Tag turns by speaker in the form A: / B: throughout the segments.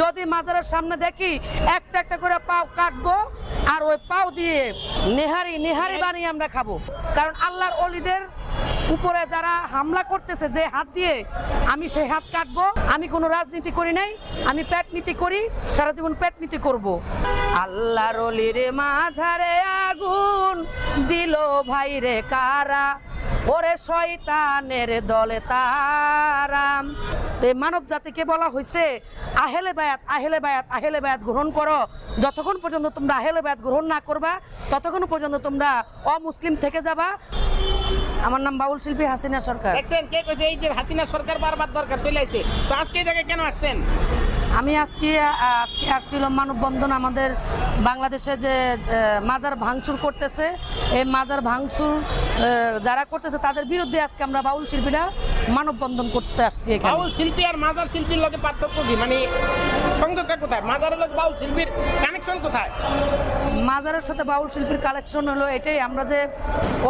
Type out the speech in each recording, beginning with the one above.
A: যদি মাজারের সামনে দেখি, একটা একটা করে পাও কাটবো আর ওই পাও দিয়ে নেহারি নেহারি বানিয়ে আমরা খাব। কারণ আল্লাহর অলিদের উপরে যারা হামলা করতেছে, যে হাত দিয়ে আমি সেই হাত কাটবো, আমি কোনো রাজনীতি করি নাই, আমি পেট নীতি করি, সারা জীবন পেট নীতি করব। আল্লাহর অলির মাঝারে আগুন দিল ভাইরে কারা? ওরে শয়তানের দলে তারাম তো মানব জাতিকে বলা হয়েছে আহেলে বায়াত আহেলে বায়াত আহেলে বায়াত গ্রহণ করো। যতক্ষণ পর্যন্ত তোমরা আহেলে বায়াত গ্রহণ না করবা, ততক্ষণ পর্যন্ত তোমরা অমুসলিম থেকে যাবা। আমার নাম বাউল শিল্পী হাসিনা সরকার।
B: দেখছেন কে কইছে, এই যে হাসিনা সরকার বারবার দরকার, চলে আইছে। তো আজকে এই জায়গায় কেন আসছেন?
A: আমি আজকে আজকে আসছিল মানববন্ধন আমাদের বাংলাদেশে যে মাজার ভাঙচুর করতেছে। এই মাজার ভাঙচুর যারা করতেছে তাদের বিরুদ্ধে আজকে আমরা বাউল শিল্পীরা মানববন্ধন করতে আসছি
B: বাউল শিল্পী আর মাজার শিল্পীর লগে পার্থক্য কি? মানে সংযোগটা কোথায়? মাজারের লগে বাউল শিল্পীর কানেকশন কোথায়?
A: মাজারের সাথে বাউল শিল্পীর কালেকশন হলো এটাই। আমরা যে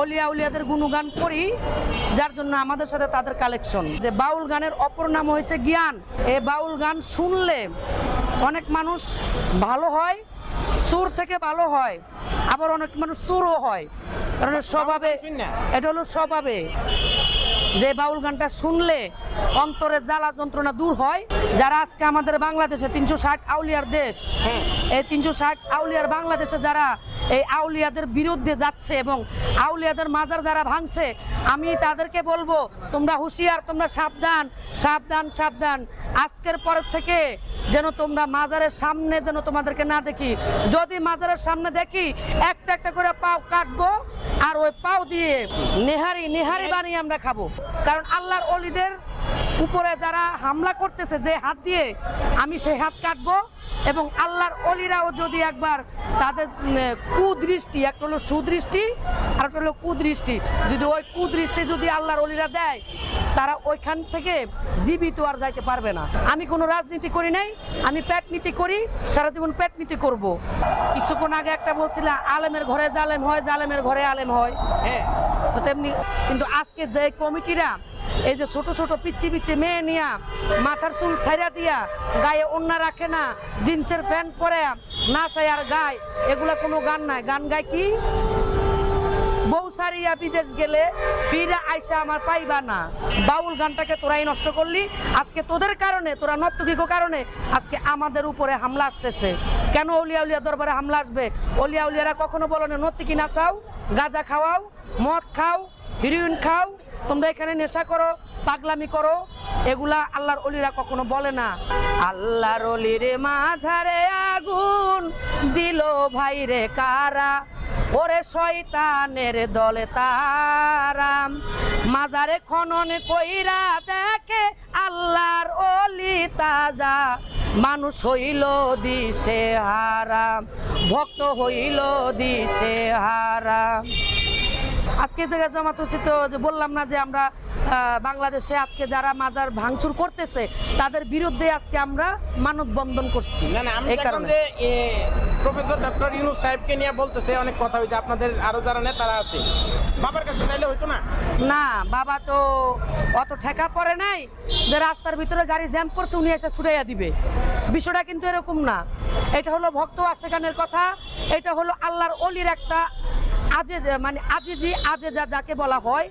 A: অলিয়া উলিয়াদের গুণগান করি যার জন্য আমাদের সাথে তাদের কালেকশন। যে বাউল গানের অপর নাম হয়েছে জ্ঞান। এ বাউল গান শুনলে অনেক মানুষ ভালো হয় সুর থেকে ভালো হয় আবার অনেক মানুষ সুরও হয়। কারণ স্বভাবে এটা হলো স্বভাবে। যে বাউল গানটা শুনলে অন্তরের জ্বালা যন্ত্রণা দূর হয় যারা আজকে আমাদের বাংলাদেশে তিনশো ষাট আউলিয়ার দেশ
B: হ্যাঁ।
A: এই তিনশো ষাট আউলিয়ার বাংলাদেশে যারা এই আউলিয়াদের বিরুদ্ধে যাচ্ছে এবং আউলিয়াদের মাজার যারা ভাঙছে আমি তাদেরকে বলব তোমরা হুঁশিয়ার তোমরা সাবধান সাবধান সাবধান। আজকের পর থেকে যেন তোমরা মাজারের সামনে যেন তোমাদেরকে না দেখি। যদি মাজারের সামনে দেখি একটা একটা করে পাও কাটবো আর ওই পাও দিয়ে নেহারি নেহারি বানিয়ে আমরা খাব। কারণ আল্লাহর অলিদের উপরে যারা হামলা করতেছে, যে হাত দিয়ে আমি সেই হাত কাটবো এবং আল্লাহর অলিরাও যদি একবার তাদের কুদৃষ্টি একটা হলো সুদৃষ্টি আর একটা হলো কুদৃষ্টি। যদি ওই কুদৃষ্টি যদি আল্লাহর অলিরা দেয় তারা ওইখান থেকে জীবিত আর যাইতে পারবে না। আমি কোনো রাজনীতি করি নাই আমি পেট নীতি করি সারা জীবন পেট নীতি করব। কিছুক্ষণ আগে একটা বলছিলাম আলেমের ঘরে জালেম হয় জালেমের ঘরে আলেম হয়।
B: হ্যাঁ।
A: তো তেমনি কিন্তু আজকে যে কমিটিরা এই যে ছোট ছোট পিচ্ছি পিচ্ছি মেয়ে নিয়া মাথার চুল ছাইরা দিয়া গায়ে ওন্না রাখে না জিন্সের প্যান্ট পরে না চাই আর গায় এগুলা কোনো গান নাই। গান গায় কি? বউ সারিয়া বিদেশ গেলে ফিরে আইসা আমার পাইবা না। বাউল গানটাকে তোরাই নষ্ট করলি। আজকে তোদের কারণে, তোরা নর্তকীক কারণে আজকে আমাদের উপরে হামলা আসতেছে। কেন অলিয়া উলিয়া দরবারে হামলা আসবে? অলিয়া উলিয়ারা কখনো বলো না, নর্তকী নাচাও, গাঁজা খাওয়াও, মদ খাও হিরোইন খাও, তোমরা এখানে নেশা করো, পাগলামি করো, এগুলা আল্লাহর অলিরা কখনো বলে না। আল্লাহর অলির মাঝারে আগুন দিল ভাইরে কারা? ওরে শয়তানের দলে তারাম মাজারে খনন কইরা দেখে আল্লাহর অলি তাজা। মানুষ হইল দিশে হারাম ভক্ত হইল দিশে হারাম আজকে থেকে জামাত যে বললাম না যে আমরা বাংলাদেশে আজকে যারা মাজার ভাঙচুর করতেছে তাদের বিরুদ্ধে আজকে আমরা মানববন্ধন করছি।
B: না না আমি দেখলাম যে প্রফেসর ডক্টর ইউনুস সাহেবকে নিয়ে বলতেছে অনেক কথা হয়েছে আপনাদের আরও যারা নেতারা আছে। বাবার কাছে চাইলে হইতো না?
A: না বাবা তো অত ঠেকা পড়ে নাই যে রাস্তার ভিতরে গাড়ি জ্যাম করছে উনি এসে ছুটাইয়া দিবে। বিষয়টা কিন্তু এরকম না। এটা হলো ভক্ত আশেখানের কথা এটা হলো আল্লাহর অলির একটা আজে মানে আজিজি আজে যা যাকে বলা হয়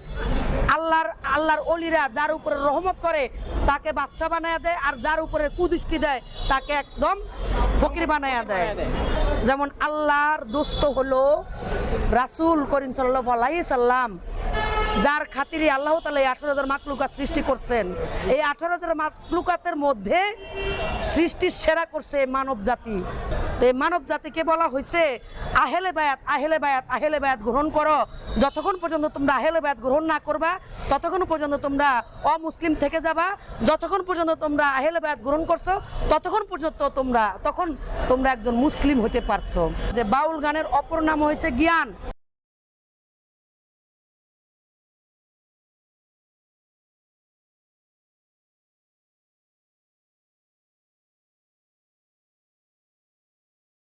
A: আল্লাহর আল্লাহর অলিরা যার উপরে রহমত করে তাকে বাচ্চা বানায়া দেয় আর যার উপরে কুদৃষ্টি দেয় তাকে একদম ফকির বানায়া দেয়। যেমন আল্লাহর দোস্ত হলো রাসুল করিম সাল্লাহ আলাইহি সাল্লাম যার খাতিরে আল্লাহ তালা এই আঠারো হাজার মাকলুকাত সৃষ্টি করছেন। এই আঠারো হাজার মাকলুকাতের মধ্যে সৃষ্টির সেরা করছে মানব জাতি মানব জাতিকে বলা হয়েছে আহেলে বায়াত আহেলে বায়াত আহেলে বায়াত গ্রহণ করো। যতক্ষণ পর্যন্ত তোমরা আহেলে বায়াত গ্রহণ না করবা, ততক্ষণ পর্যন্ত তোমরা অমুসলিম থেকে যাবা। যতক্ষণ পর্যন্ত তোমরা আহেলে বায়াত গ্রহণ করছ, ততক্ষণ পর্যন্ত তোমরা, তখন তোমরা একজন মুসলিম হতে পারছ। যে বাউল গানের অপর নাম হয়েছে জ্ঞান।